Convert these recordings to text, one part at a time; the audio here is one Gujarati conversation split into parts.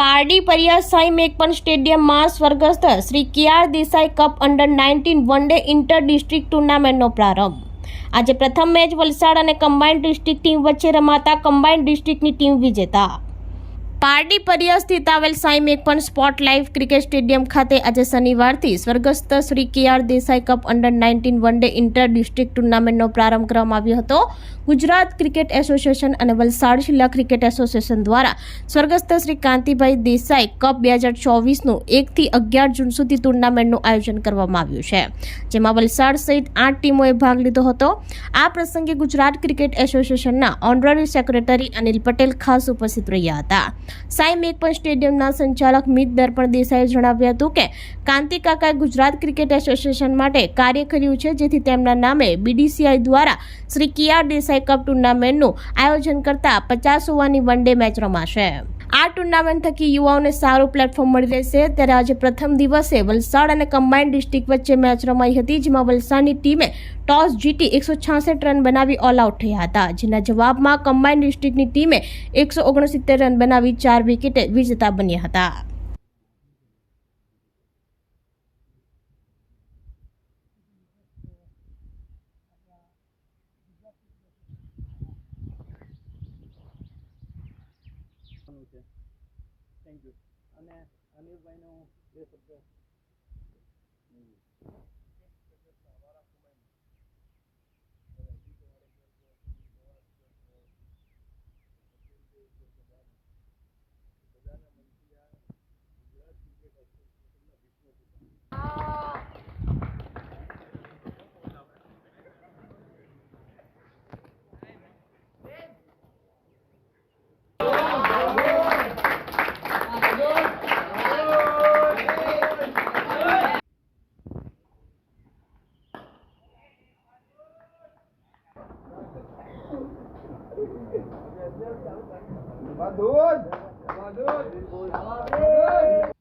પારડી પરિયા સાઈ મેકપન સ્ટેડિયમમાં સ્વર્ગસ્થ Shri Kiyar Desai cup under nineteen one day inter district ટુર્નામેન્ટનો પ્રારંભ. આજે પ્રથમ મેચ વલસાડ અને કમ્બાઇન્ડ ડિસ્ટ્રિક્ટ ટીમ વચ્ચે રમાતા કમ્બાઇન્ડ ડિસ્ટ્રિક્ટની ટીમ વિજેતા. પારડી પરિયા સ્થિત આવેલ સાઈ મેકપન સ્પોટ લાઈફ ક્રિકેટ સ્ટેડિયમ ખાતે આજે શનિવારથી સ્વર્ગસ્થ Shri K R Desai cup under nineteen one day inter district ટુર્નામેન્ટનો પ્રારંભ કરવામાં આવ્યો હતો. ગુજરાત ક્રિકેટ એસોસિએશન અને વલસાડ જિલ્લા ક્રિકેટ એસોસિએશન દ્વારા સ્વર્ગસ્થ શ્રી કાંતિભાઈ દેસાઈ કપ બે હજાર ચોવીસનું એકથી અગિયાર જૂન સુધી ટુર્નામેન્ટનું આયોજન કરવામાં આવ્યું છે. જેમાં વલસાડ સહિત આઠ ટીમોએ ભાગ લીધો હતો. આ પ્રસંગે ગુજરાત ક્રિકેટ એસોસિએશનના ઓનરરી સેક્રેટરી અનિલ પટેલ ખાસ ઉપસ્થિત રહ્યા હતા. સાઈ મેકપન સ્ટેડિયમના સંચાલક મિત દર્પણ દેસાઈએ જણાવ્યું હતું કે કાંતિ કાકાએ ગુજરાત ક્રિકેટ એસોસિએશન માટે કાર્ય કર્યું છે, જેથી તેમના નામે બીડીસીઆઈ દ્વારા શ્રી કિયા દેસાઈ કપ ટુર્નામેન્ટનું આયોજન કરતા પચાસ ઓવરની વન ડે મેચ રમાશે. આ ટુર્નામેન્ટ થકી યુવાઓને સારું પ્લેટફોર્મ મળી રહેશે. ત્યારે આજે પ્રથમ દિવસે વલસાડ અને કમ્બાઇન્ડ ડિસ્ટ્રિક્ટ વચ્ચે મેચ રમાઈ હતી, જેમાં વલસાડની ટીમે ટોસ જીતી એકસો છાસઠ રન બનાવી ઓલ આઉટ થયા હતા. જેના જવાબમાં કમ્બાઇન્ડ ડિસ્ટ્રિક્ટની ટીમે એકસો ઓગણસિત્તેર રન બનાવી ચાર વિકેટે વિજેતા બન્યા હતા. છે. થેન્ક યુ અને અનિલભાઈનો બે શબ્દ. Madud! Madud! Madud!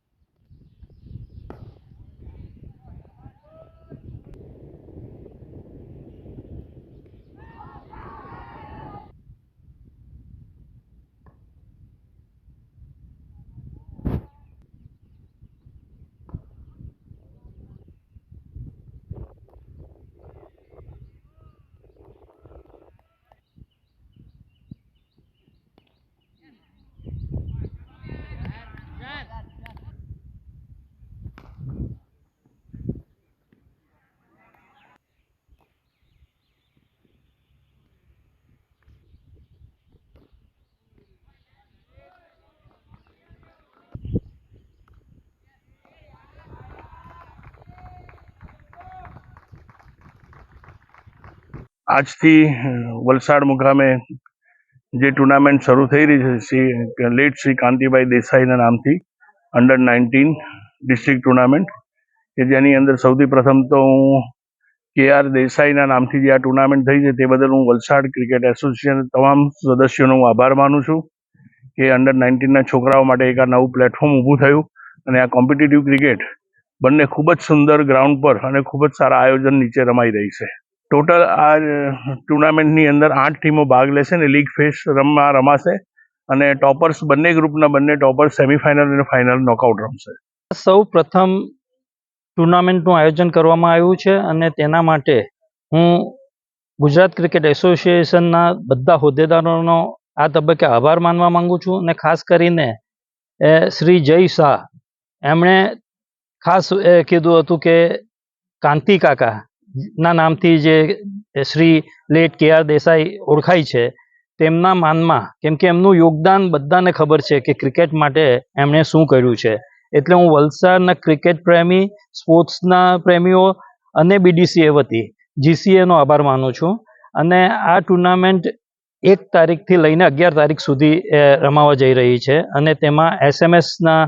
આજથી વલસાડ મુકામે જે ટુર્નામેન્ટ શરૂ થઈ રહી છે, શ્રી લેટ શ્રી કાંતિભાઈ દેસાઈના નામથી અંડર નાઇન્ટીન ડિસ્ટ્રિક્ટ ટુર્નામેન્ટ કે જેની અંદર સૌથી પ્રથમ તો હું કે આર દેસાઈના નામથી જે આ ટુર્નામેન્ટ થઈ છે, તે બદલ હું વલસાડ ક્રિકેટ એસોસિએશન તમામ સદસ્યોનો હું આભાર માનું છું, કે અંડર નાઇન્ટીનના છોકરાઓ માટે એક આ નવું પ્લેટફોર્મ ઊભું થયું અને આ કોમ્પિટિટિવ ક્રિકેટ બંને ખૂબ જ સુંદર ગ્રાઉન્ડ પર અને ખૂબ જ સારા આયોજન નીચે રમાઈ રહી છે. ટોટલ આ ટુર્નામેન્ટની અંદર આઠ ટીમો ભાગ લેશે ને લીગ ફેસ રમવા રમાશે અને ટોપર્સ બંને ગ્રુપના બંને ટોપર્સ સેમીફાઇનલ અને ફાઇનલ નોકઆઉટ રમશે. સૌ પ્રથમ ટુર્નામેન્ટનું આયોજન કરવામાં આવ્યું છે અને તેના માટે હું ગુજરાત ક્રિકેટ એસોસિએશનના બધા હોદ્દેદારોનો આ તબક્કે આભાર માનવા માંગુ છું અને ખાસ કરીને શ્રી જય શાહ. એમણે ખાસ કીધું હતું કે કાંતિ કાકા ના નામથી જે Shri late K R Desai ઓળખાય છે, તેમના માનમાં, કેમ કે એમનું યોગદાન બધાને ખબર છે કે ક્રિકેટ માટે એમણે શું કર્યું છે. એટલે હું વલસાડના ક્રિકેટ પ્રેમી, સ્પોર્ટ્સના પ્રેમીઓ અને બીડીસીએ વતી જીસીએનો આભાર માનું છું. અને આ ટુર્નામેન્ટ એક તારીખથી લઈને અગિયાર તારીખ સુધી એ રમાવા જઈ રહી છે અને તેમાં એસએમએસના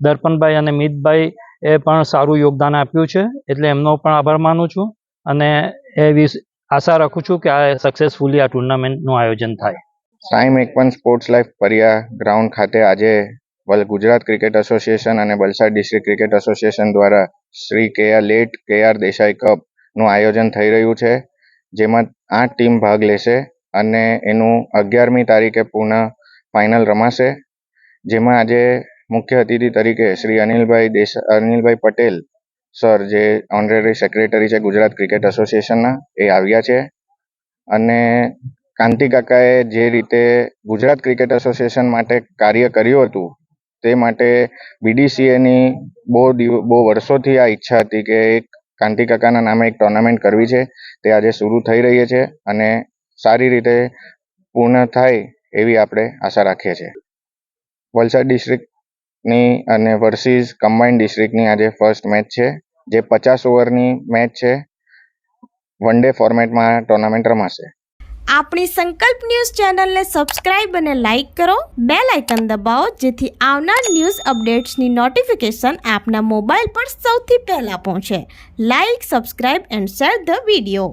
દર્પણભાઈ અને મિતભાઈ એ પણ સારું યોગદાન આપ્યું છે. એટલે એમનો પણ આભાર માનું છું. અને એવી આશા રાખું છું કે આ સક્સેસફુલી આ ટુર્નામેન્ટનું આયોજન થાય. સાઈ એકપન સ્પોર્ટ્સ લાઈફ પરિયા ગ્રાઉન્ડ ખાતે આજે ગુજરાત ક્રિકેટ એસોસિએશન અને વલસાડ ડિસ્ટ્રિક્ટ ક્રિકેટ એસોસિએશન દ્વારા Shri K R late K R Desai કપનું આયોજન થઈ રહ્યું છે, જેમાં આઠ ટીમ ભાગ લેશે અને એનું અગિયારમી તારીખે પુનઃ ફાઇનલ રમાશે, જેમાં આજે મુખ્ય અતિથિ તરીકે શ્રી અનિલભાઈ દેસા, અનિલભાઈ પટેલ સર, જે ઓનરેરી સેક્રેટરી છે ગુજરાત ક્રિકેટ એસોસિએશનના એ આવ્યા છે. અને કાંતિ કાકાએ જે રીતે ગુજરાત ક્રિકેટ એસોસિએશન માટે કાર્ય કર્યું હતું, તે માટે બીડીસીએની બહુ દિવ, બહુ વર્ષોથી આ ઈચ્છા હતી કે એક કાંતિ કાકાના નામે એક ટુર્નામેન્ટ કરવી છે. તે આજે શરૂ થઈ રહી છે અને સારી રીતે પૂર્ણ થાય એવી આપણે આશા રાખીએ છીએ. વલસાડ ડિસ્ટ્રિક્ટની અને વર્સિસ કમ્બાઇન્ડ ડિસ્ટ્રિક્ટની આજે ફર્સ્ટ મેચ છે. જે પચાસ ઓવરની મેચ છે, વન ડે ફોર્મેટમાં ટુર્નામેન્ટ રમાશે આપણી સંકલ્પ ન્યૂઝ ચેનલને સબસ્ક્રાઇબ અને લાઇક કરો. બે લાઇકન દબાવો, જેથી આવનાર ન્યૂઝ અપડેટ્સની નોટિફિકેશન આપના મોબાઈલ પર સૌથી પહેલાં પહોંચે. Like, subscribe and share the video.